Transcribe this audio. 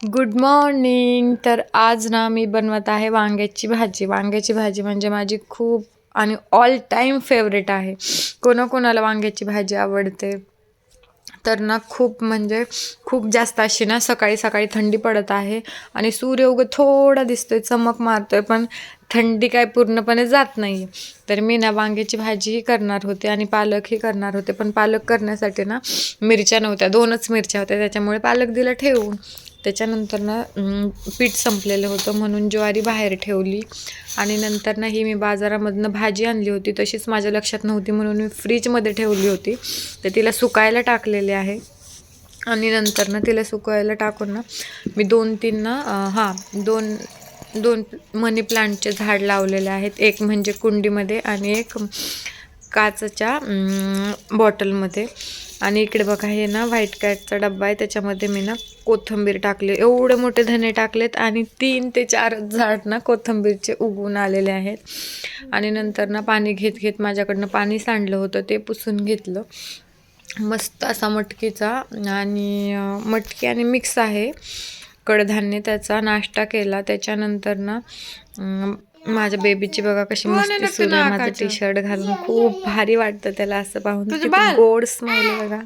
Good morning तर आज ना मी बनवत आहे वांग्याची भाजी. वांग्याची भाजी म्हणजे माझी खूप आणि ऑल टाईम फेवरेट आहे. कोणाकोणाला वांग्याची भाजी आवडते? तर ना खूप म्हणजे खूप जास्त अशी ना सकाळी सकाळी थंडी पडत आहे आणि सूर्य उगं थोडा दिसतोय चमक मारतोय पण थंडी काय पूर्णपणे जात नाही तर मी ना वांग्याची भाजीही करणार होते आणि पालकही करणार होते. पण पालक करण्यासाठी ना मिरच्या नव्हत्या दोनच मिरच्या होत्या. त्याच्यामुळे पालक दिलं ठेवून. त्याच्यानंतर ना पीठ संपलेलं होतं. म्हणून ज्वारी बाहेर ठेवली. आणि नंतर ना ही मी बाजारामधनं भाजी आणली होती. तशीच माझ्या लक्षात नव्हती. म्हणून मी फ्रीजमध्ये ठेवली होती. तर तिला सुकायला टाकलेले आहे. आणि नंतर ना तिला सुकायला टाकून ना मी दोन तीन ना हां दोन दोन मनी प्लांटचे झाड लावलेले आहेत. एक म्हणजे कुंडीमध्ये आणि एक काचच्या बॉटलमध्ये. आणि इकडे बघा हे ना व्हाईट कॅटचा डब्बा आहे. त्याच्यामध्ये मी ना कोथिंबीर टाकले. एवढे मोठे धने टाकलेत आणि तीन ते चार झाड ना कोथिंबीरचे उगवून आलेले आहेत. आणि नंतर ना पाणी घेत घेत माझ्याकडनं पाणी सांडलं होतं ते पुसून घेतलं. मस्त असा मटकीचा आणि मटकी आणि मिक्स आहे. कडधान्य त्याचा नाश्ता केला. त्याच्यानंतर ना माझ्या बेबीची बघा कशी मस्ती सुरू माझं टी शर्ट घालून खूप भारी वाटतं त्याला असं पाहून. गोड स्माईल बघा.